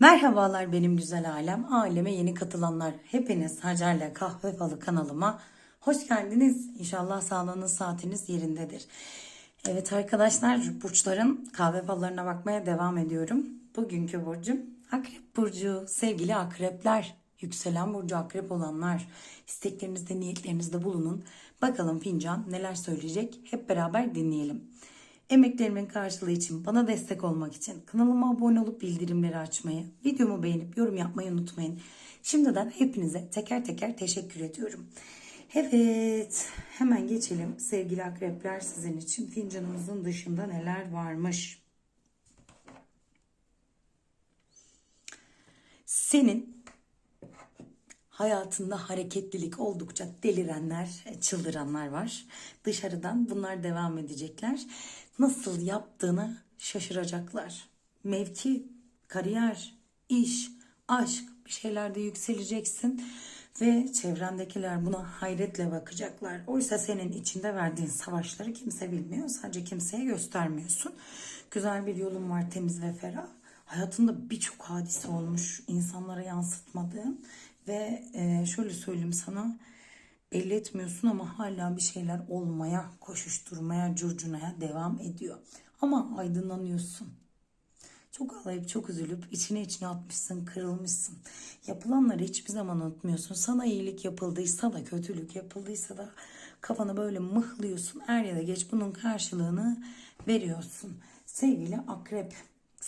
Merhabalar benim güzel alem. Aleme yeni katılanlar. Hepiniz Hacer'le Kahve Falı kanalıma hoş geldiniz. İnşallah sağlığınız saatiniz yerindedir. Evet arkadaşlar burçların kahve fallarına bakmaya devam ediyorum. Bugünkü burcum Akrep Burcu. Sevgili akrepler, yükselen burcu akrep olanlar isteklerinizde niyetlerinizde bulunun. Bakalım fincan neler söyleyecek hep beraber dinleyelim. Emeklerimin karşılığı için bana destek olmak için kanalıma abone olup bildirimleri açmayı, videomu beğenip yorum yapmayı unutmayın. Şimdiden hepinize teker teker teşekkür ediyorum. Evet, hemen geçelim sevgili akrepler sizin için fincanımızın dışında neler varmış. Senin hayatında hareketlilik oldukça delirenler, çıldıranlar var. Dışarıdan bunlar devam edecekler. Nasıl yaptığını şaşıracaklar. Mevki, kariyer, iş, aşk bir şeylerde yükseleceksin ve çevrendekiler buna hayretle bakacaklar. Oysa senin içinde verdiğin savaşları kimse bilmiyor. Sadece kimseye göstermiyorsun. Güzel bir yolun var temiz ve ferah. Hayatında birçok hadise olmuş insanlara yansıtmadığın ve e, şöyle söyleyeyim sana belli etmiyorsun ama hala bir şeyler olmaya, koşuşturmaya, curcunaya devam ediyor. Ama aydınlanıyorsun. Çok ağlayıp çok üzülüp içine içine atmışsın, kırılmışsın. Yapılanları hiçbir zaman unutmuyorsun. Sana iyilik yapıldıysa da kötülük yapıldıysa da kafanı böyle mıhlıyorsun. Er ya da geç bunun karşılığını veriyorsun. Sevgili akrep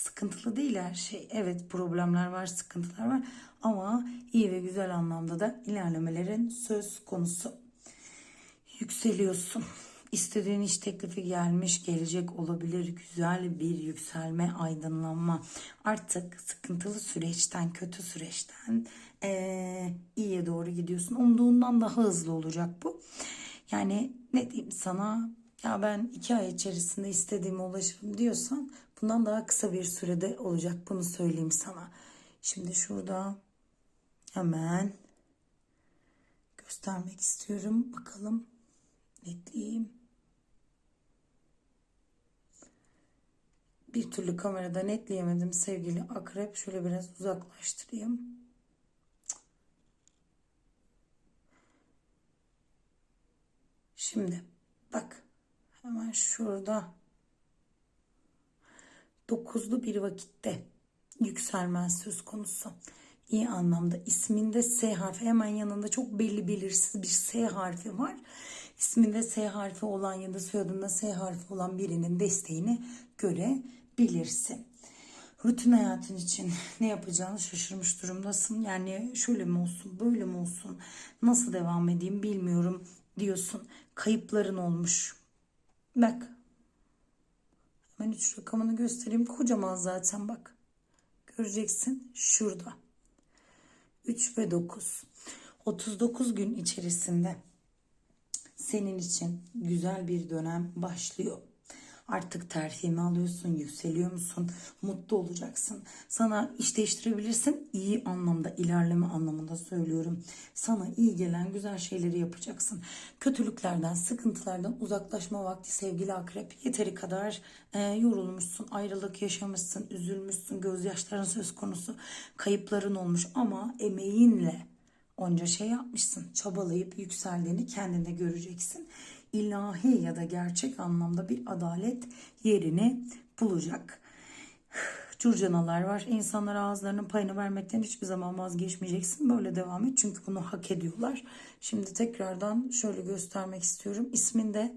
sıkıntılı değil her şey. Evet problemler var, sıkıntılar var ama iyi ve güzel anlamda da ilerlemelerin söz konusu. Yükseliyorsun. İstediğin iş teklifi gelmiş, gelecek olabilir. Güzel bir yükselme, aydınlanma. Artık sıkıntılı süreçten, kötü süreçten ee, iyiye doğru gidiyorsun. Umduğundan daha hızlı olacak bu. Yani ne diyeyim sana ya ben iki ay içerisinde istediğime ulaşırım diyorsan bundan daha kısa bir sürede olacak bunu söyleyeyim sana. Şimdi şurada hemen göstermek istiyorum. Bakalım netleyeyim. Bir türlü kamerada netleyemedim sevgili akrep. Şöyle biraz uzaklaştırayım. Şimdi bak hemen şurada dokuzlu bir vakitte yükselmen söz konusu. İyi anlamda isminde S harfi hemen yanında çok belli belirsiz bir S harfi var. İsminde S harfi olan ya da soyadında S harfi olan birinin desteğini görebilirsin. Rutin hayatın için ne yapacağını şaşırmış durumdasın. Yani şöyle mi olsun, böyle mi olsun, nasıl devam edeyim bilmiyorum diyorsun. Kayıpların olmuş. Bak. Hemen üç rakamını göstereyim. Kocaman zaten bak. Göreceksin şurada. 3 ve 9. 39 gün içerisinde senin için güzel bir dönem başlıyor. Artık terfimi alıyorsun, yükseliyor musun, mutlu olacaksın. Sana iş değiştirebilirsin, iyi anlamda, ilerleme anlamında söylüyorum. Sana iyi gelen güzel şeyleri yapacaksın. Kötülüklerden, sıkıntılardan uzaklaşma vakti sevgili akrep. Yeteri kadar e, yorulmuşsun, ayrılık yaşamışsın, üzülmüşsün, gözyaşların söz konusu, kayıpların olmuş ama emeğinle onca şey yapmışsın. Çabalayıp yükseldiğini kendinde göreceksin ilahi ya da gerçek anlamda bir adalet yerini bulacak. Curcanalar var. İnsanlar ağızlarının payını vermekten hiçbir zaman vazgeçmeyeceksin. Böyle devam et. Çünkü bunu hak ediyorlar. Şimdi tekrardan şöyle göstermek istiyorum. İsminde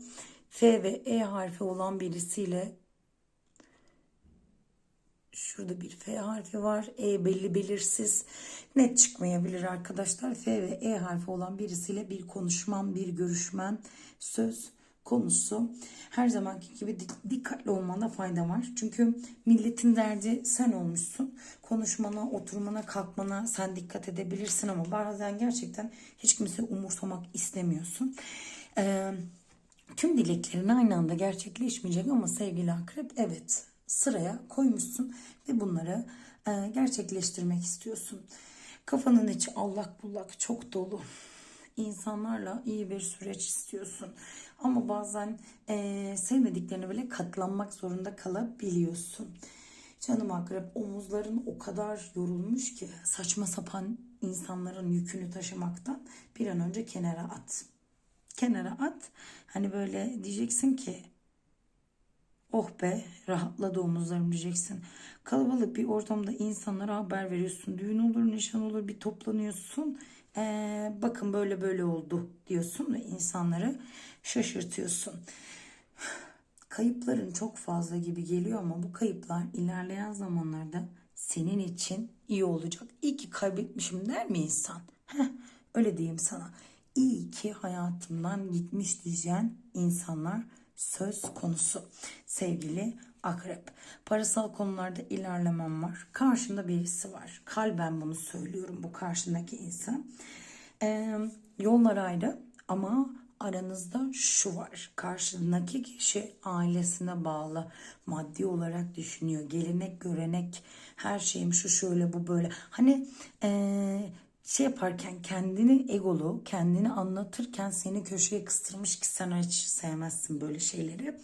F ve E harfi olan birisiyle Şurada bir F harfi var. E belli belirsiz. Net çıkmayabilir arkadaşlar. F ve E harfi olan birisiyle bir konuşman, bir görüşmen söz konusu. Her zamanki gibi dikkatli olmanda fayda var. Çünkü milletin derdi sen olmuşsun. Konuşmana, oturmana, kalkmana sen dikkat edebilirsin ama bazen gerçekten hiç kimse umursamak istemiyorsun. Ee, tüm dileklerin aynı anda gerçekleşmeyecek ama sevgili akrep evet sıraya koymuşsun ve bunları e, gerçekleştirmek istiyorsun. Kafanın içi allak bullak çok dolu. İnsanlarla iyi bir süreç istiyorsun. Ama bazen e, sevmediklerine bile katlanmak zorunda kalabiliyorsun. Canım akrep omuzların o kadar yorulmuş ki saçma sapan insanların yükünü taşımaktan bir an önce kenara at. Kenara at. Hani böyle diyeceksin ki Oh be rahatladı omuzlarım diyeceksin. Kalabalık bir ortamda insanlara haber veriyorsun. Düğün olur, nişan olur bir toplanıyorsun. Ee, bakın böyle böyle oldu diyorsun ve insanları şaşırtıyorsun. Kayıpların çok fazla gibi geliyor ama bu kayıplar ilerleyen zamanlarda senin için iyi olacak. İyi ki kaybetmişim der mi insan? Heh, öyle diyeyim sana. İyi ki hayatımdan gitmiş diyeceğin insanlar söz konusu. Sevgili akrep. Parasal konularda ilerlemem var. Karşında birisi var. Kalben bunu söylüyorum bu karşındaki insan. Ee, yollar ayrı ama aranızda şu var. Karşındaki kişi ailesine bağlı. Maddi olarak düşünüyor. Gelenek, görenek, her şeyim şu şöyle bu böyle. Hani ee, şey yaparken kendini egolu, kendini anlatırken seni köşeye kıstırmış ki sen hiç sevmezsin böyle şeyleri.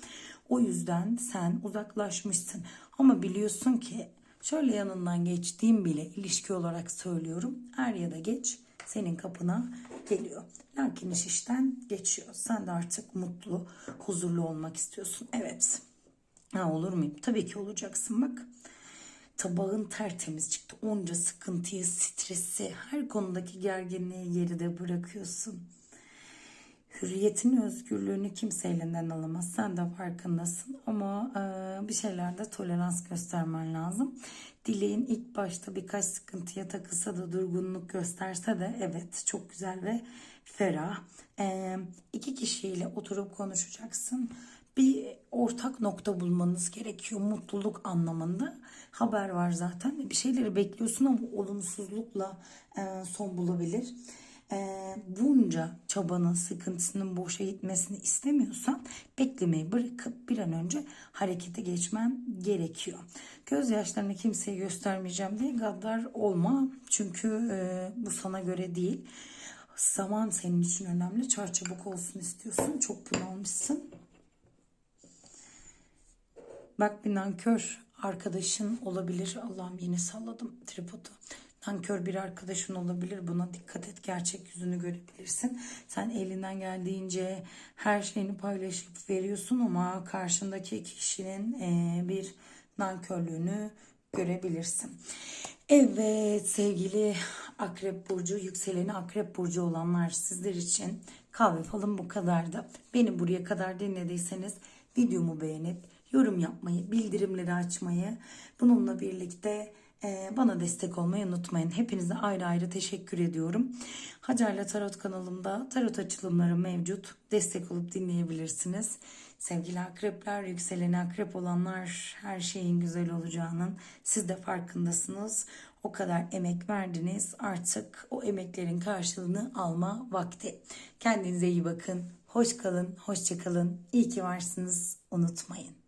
O yüzden sen uzaklaşmışsın. Ama biliyorsun ki şöyle yanından geçtiğim bile ilişki olarak söylüyorum. Er ya da geç senin kapına geliyor. Lakin iş işten geçiyor. Sen de artık mutlu, huzurlu olmak istiyorsun. Evet. Ha, olur muyum? Tabii ki olacaksın bak. Tabağın tertemiz çıktı. Onca sıkıntıyı, stresi, her konudaki gerginliği geride bırakıyorsun. Hürriyetini, özgürlüğünü kimse elinden alamaz. Sen de farkındasın ama e, bir şeylerde tolerans göstermen lazım. Dileğin ilk başta birkaç sıkıntıya takılsa da durgunluk gösterse de evet çok güzel ve ferah. E, iki kişiyle oturup konuşacaksın. Bir ortak nokta bulmanız gerekiyor mutluluk anlamında. Haber var zaten. Bir şeyleri bekliyorsun ama olumsuzlukla e, son bulabilir e, bunca çabanın sıkıntısının boşa gitmesini istemiyorsan beklemeyi bırakıp bir an önce harekete geçmen gerekiyor. Gözyaşlarını kimseye göstermeyeceğim diye gaddar olma. Çünkü e, bu sana göre değil. Zaman senin için önemli. Çarçabuk olsun istiyorsun. Çok bunalmışsın. Bak bir nankör arkadaşın olabilir. Allah'ım yine salladım tripodu. Nankör bir arkadaşın olabilir. Buna dikkat et. Gerçek yüzünü görebilirsin. Sen elinden geldiğince her şeyini paylaşıp veriyorsun ama karşındaki kişinin e, bir nankörlüğünü görebilirsin. Evet sevgili Akrep Burcu, yükseleni Akrep Burcu olanlar sizler için kahve falım bu kadardı. Beni buraya kadar dinlediyseniz videomu beğenip yorum yapmayı, bildirimleri açmayı, bununla birlikte ee, bana destek olmayı unutmayın. Hepinize ayrı ayrı teşekkür ediyorum. Hacer'le Tarot kanalımda tarot açılımları mevcut. Destek olup dinleyebilirsiniz. Sevgili akrepler, yükseleni akrep olanlar her şeyin güzel olacağının siz de farkındasınız. O kadar emek verdiniz. Artık o emeklerin karşılığını alma vakti. Kendinize iyi bakın. Hoş kalın, hoşça kalın. İyi ki varsınız. Unutmayın.